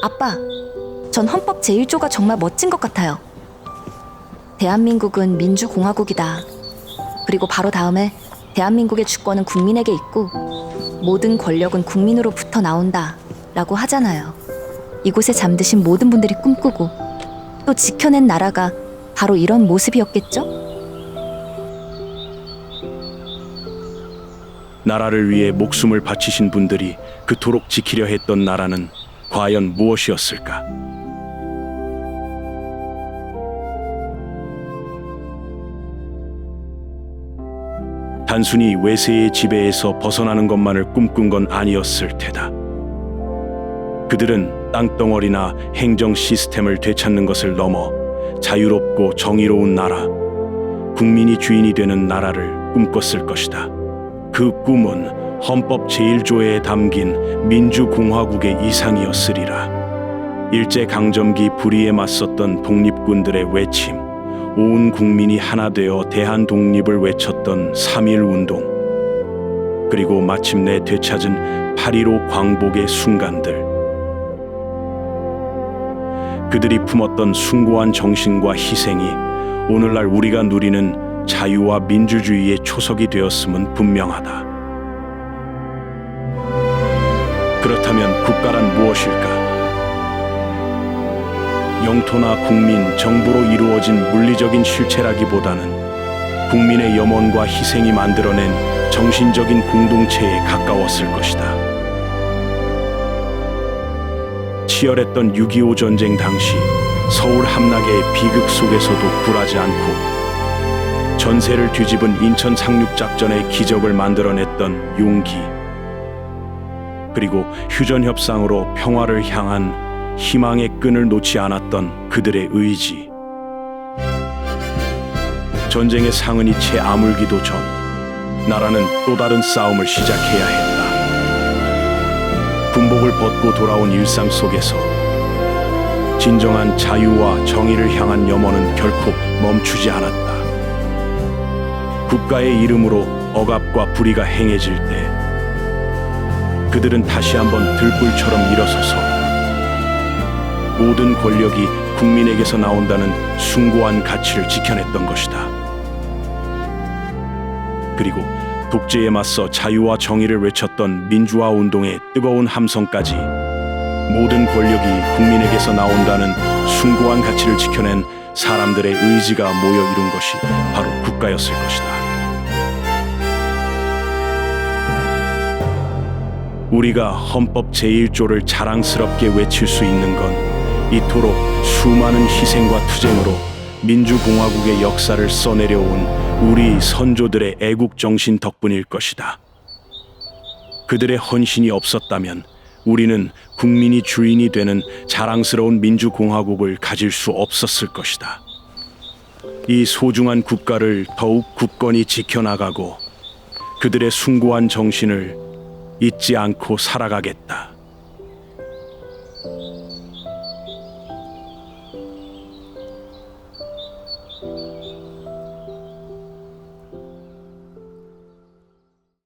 아빠, 전 헌법 제1조가 정말 멋진 것 같아요. 대한민국은 민주공화국이다. 그리고 바로 다음에 대한민국의 주권은 국민에게 있고 모든 권력은 국민으로부터 나온다. 라고 하잖아요. 이곳에 잠드신 모든 분들이 꿈꾸고 또 지켜낸 나라가 바로 이런 모습이었겠죠? 나라를 위해 목숨을 바치신 분들이 그토록 지키려 했던 나라는 과연 무엇이었을까? 단순히 외세의 지배에서 벗어나는 것만을 꿈꾼 건 아니었을 테다. 그들은 땅덩어리나 행정 시스템을 되찾는 것을 넘어 자유롭고 정의로운 나라, 국민이 주인이 되는 나라를 꿈꿨을 것이다. 그 꿈은 헌법 제1조에 담긴 민주공화국의 이상이었으리라. 일제강점기 불의에 맞섰던 독립군들의 외침, 온 국민이 하나 되어 대한 독립을 외쳤던 3.1운동, 그리고 마침내 되찾은 8.15 광복의 순간들. 그들이 품었던 숭고한 정신과 희생이 오늘날 우리가 누리는 자유와 민주주의의 초석이 되었음은 분명하다. 그렇다면 국가란 무엇일까? 영토나 국민, 정부로 이루어진 물리적인 실체라기보다는 국민의 염원과 희생이 만들어낸 정신적인 공동체에 가까웠을 것이다. 치열했던 6.25 전쟁 당시 서울 함락의 비극 속에서도 굴하지 않고 전세를 뒤집은 인천 상륙작전의 기적을 만들어냈던 용기 그리고 휴전 협상으로 평화를 향한 희망의 끈을 놓지 않았던 그들의 의지 전쟁의 상흔이 채 아물기도 전 나라는 또 다른 싸움을 시작해야 했다 군복을 벗고 돌아온 일상 속에서 진정한 자유와 정의를 향한 염원은 결코 멈추지 않았다. 국가의 이름으로 억압과 불의가 행해질 때 그들은 다시 한번 들불처럼 일어서서 모든 권력이 국민에게서 나온다는 숭고한 가치를 지켜냈던 것이다. 그리고 독재에 맞서 자유와 정의를 외쳤던 민주화 운동의 뜨거운 함성까지 모든 권력이 국민에게서 나온다는 숭고한 가치를 지켜낸 사람들의 의지가 모여 이룬 것이 바로 국가였을 것이다. 우리가 헌법 제1조를 자랑스럽게 외칠 수 있는 건 이토록 수많은 희생과 투쟁으로 민주공화국의 역사를 써내려온 우리 선조들의 애국 정신 덕분일 것이다. 그들의 헌신이 없었다면 우리는 국민이 주인이 되는 자랑스러운 민주공화국을 가질 수 없었을 것이다. 이 소중한 국가를 더욱 굳건히 지켜나가고 그들의 숭고한 정신을 잊지 않고 살아가겠다.